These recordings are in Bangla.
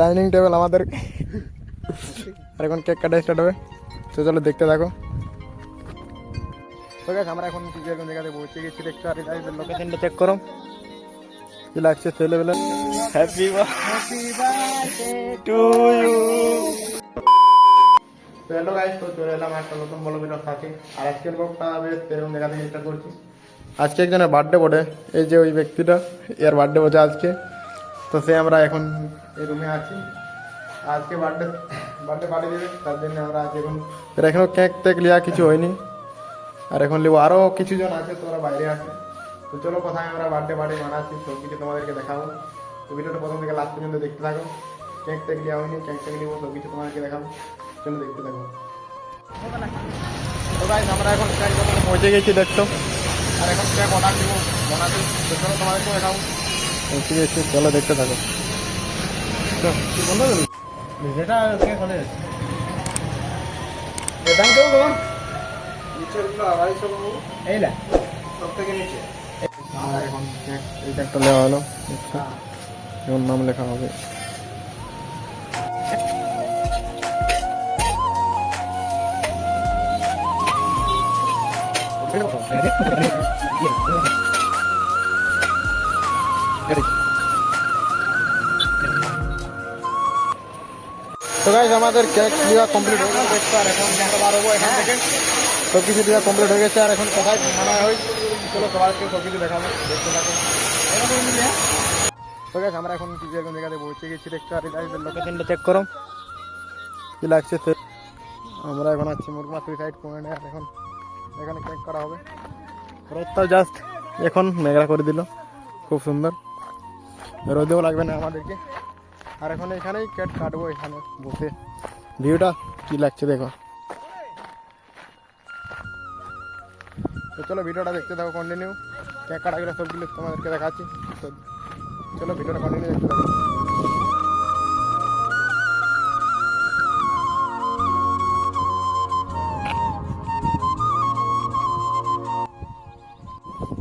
ডাইনিং টেবিল আমাদের। আর এখন কেক কাটা স্টার্ট হবে। তো চলো দেখতে থাকো। তো আমরা এখন কি এরকম জায়গাতে পৌঁছে গেছি দেখতে আর লোকেশনটা চেক করো। কি লাগছে ছেলেবেলা হ্যাপি টু ইউ তো হ্যালো গাইস তো চলে এলাম একটা নতুন সাথে। আর আজকের ব্লগটা বেশ এরকম জায়গা থেকে স্টার্ট করছি। আজকে একজনের বার্থডে বটে। এই যে ওই ব্যক্তিটা এর বার্থডে বসে আজকে। তো সে আমরা এখন এই রুমে আছি। আজকে বার্থডে বার্থডে পার্টি দেবে, তার জন্য আমরা আজ এখন। এখনও কেক টেক লিয়া কিছু হয়নি। আর এখন লিবো আরও কিছু জন আছে তো ওরা বাইরে আছে। তো চলো কোথায় আমরা বার্থডে পার্টি বানাচ্ছি সব কিছু তোমাদেরকে দেখাবো। তো ভিডিওটা প্রথম থেকে লাস্ট পর্যন্ত দেখতে থাকো। কেক টেক লিয়া হয়নি কেক টেক নিবো সব কিছু তোমাদেরকে দেখাবো। চলো দেখতে থাকো। তো গাইস আমরা এখন পৌঁছে গেছি, দেখছ? আর এখন কেক অর্ডার দিব বানাতে। তো চলো তোমাদেরকে দেখাবো। পৌঁছে গেছি চলো দেখতে থাকো হয়ে কে হলে নেওয়া এখন নাম লেখা হবে তো আমাদের কেক দেওয়া কমপ্লিট হয়ে গেছে আর এখন বার হব এখান থেকে? সব কিছু দেওয়া কমপ্লিট হয়ে গেছে, আর এখন কোথায় মানা হয়? চলো সবাইকে সব কিছু দেখাবো। দেখতে থাকো। আমরা এখন কি এরকম জায়গাতে পৌঁছে গেছি। দেখছ আর লোকেশনটা চেক করো। কি লাগছে আমরা এখন আছি মুরগমা সুইসাইড পয়েন্টে আর এখন এখানে কেক করা হবে। রোদটাও জাস্ট এখন মেঘলা করে দিল। খুব সুন্দর। রোদেও লাগবে না আমাদেরকে। আর এখন এখানেই কেট কাটবো এখানে বসে। ভিউটা কি লাগছে দেখো। তো চলো ভিডিওটা দেখতে থাকো কন্টিনিউ কেক কাটাগুলো সবগুলো তোমাদেরকে দেখাচ্ছি। তো চলো ভিডিওটা কন্টিনিউ দেখতে থাকো।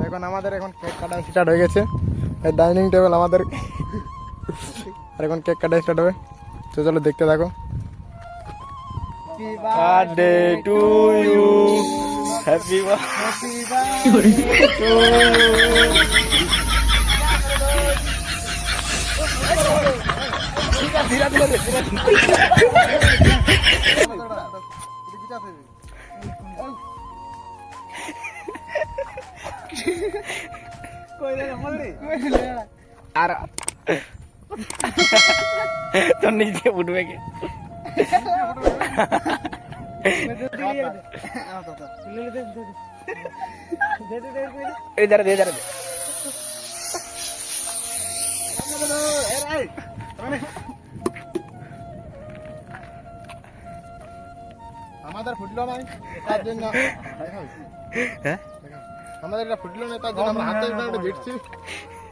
এখন আমাদের এখন কেক কাটা স্টার্ট হয়ে গেছে। ডাইনিং টেবিল আমাদের। আর এখন কেক কাটা স্টার্ট হবে। তো চলো দেখতে থাকো। বার্থডে টু টু আর তো নিচে উঠবে কি? এই দাঁড়া দে দাঁড়া। দে আমাদের ফুটলো নাই তার জন্য। হ্যাঁ? আমাদের এটা ফুটলো না তার জন্য আমরা হাতে একটা ভিড়ছি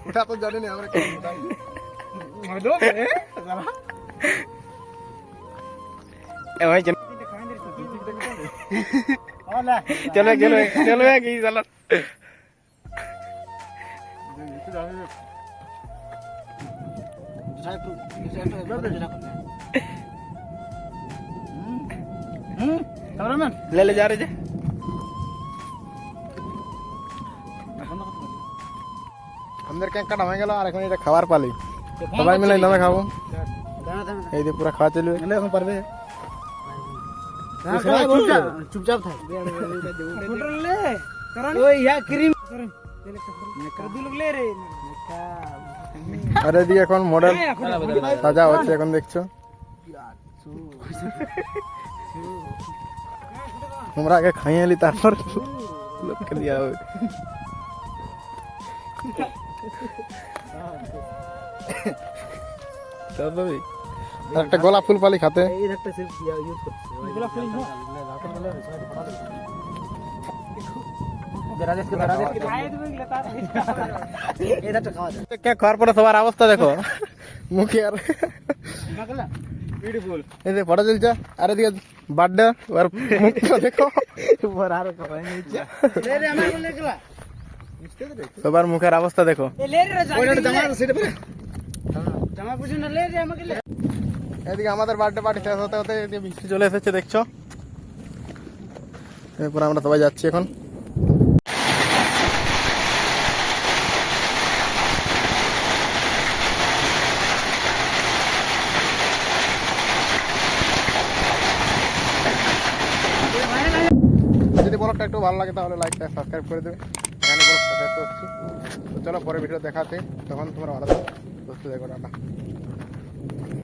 ওটা তো জানি না আমরা কেমন উঠাই। এ ভাই চল চলো চলো চলো কি চলো ले ले जा रहे जा আমাদের কেক কাটা হয়ে গেল আর এখন এটা খাবার পালি সবাই মিলে নামে খাব এই যে পুরো খাওয়া চলবে এখন পারবে চুপচাপ থাক আর এদিকে এখন মডেল সাজা হচ্ছে এখন দেখছ তোমরা আগে খাইয়ে এলি তারপর লোককে দেওয়া হবে চল ভাই। আর একটা গোলাপ ফুল পালি খাতে। এই একটা সির্ফ ইউজ করছে এগুলো ফুল কেক খাওয়ার পরে সবার অবস্থা দেখো। মুখে আর বিউটিফুল এই যে ফটো চলছে আর এদিকে বার্থডে আর মুখটা দেখো। উপর আরও সবার মুখের অবস্থা দেখো। এদিকে আমাদের বার্থডে পার্টি শেষ হতে হতে বৃষ্টি চলে এসেছে দেখছ? এরপর আমরা সবাই যাচ্ছি এখন। যদি ব্লগটা একটু ভালো লাগে তাহলে লাইকটা সাবস্ক্রাইব করে দেবে। এখানে হচ্ছি তো চলো পরে ভিডিও দেখাতে। তখন তোমার ভালো সুস্থ দেখো টাটা।